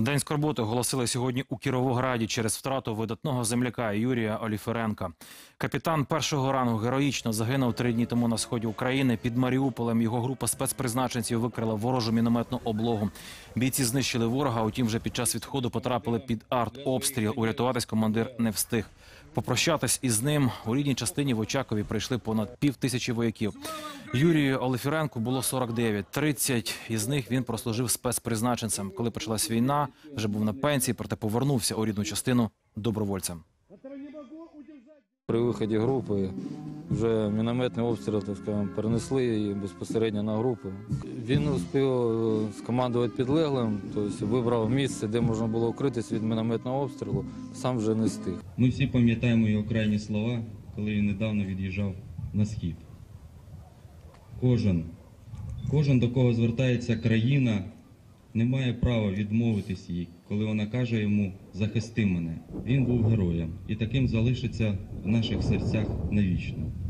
День скорботи оголосили сьогодні у Кіровограді через втрату видатного земляка Юрія Оліференка. Капітан першого рангу героїчно загинув три дні тому на сході України. Під Маріуполем його група спецпризначенців викрила ворожу мінометну облогу. Бійці знищили ворога. Утім, вже під час відходу потрапили під артобстріл. Урятуватись командир не встиг. Попрощатись із ним у рідній частині в Очакові прийшли понад пів тисячі вояків. Юрію Олефіренку було 49. 30 із них він прослужив спецпризначенцем. Коли почалась війна, вже був на пенсії, проте повернувся у рідну частину добровольцем. При виході групи вже мінометний обстріл, так скажемо, перенесли її безпосередньо на групу. Він успів е, скомандувати підлеглим, тобто вибрав місце, де можна було укритися від мінометного обстрілу, сам вже не встиг. Ми всі пам'ятаємо його крайні слова, коли він недавно від'їжджав на схід. Кожен, кожен, до кого звертається країна, не має права відмовитись їй, коли вона каже йому захисти мене. Він був героєм і таким залишиться в наших серцях навічно.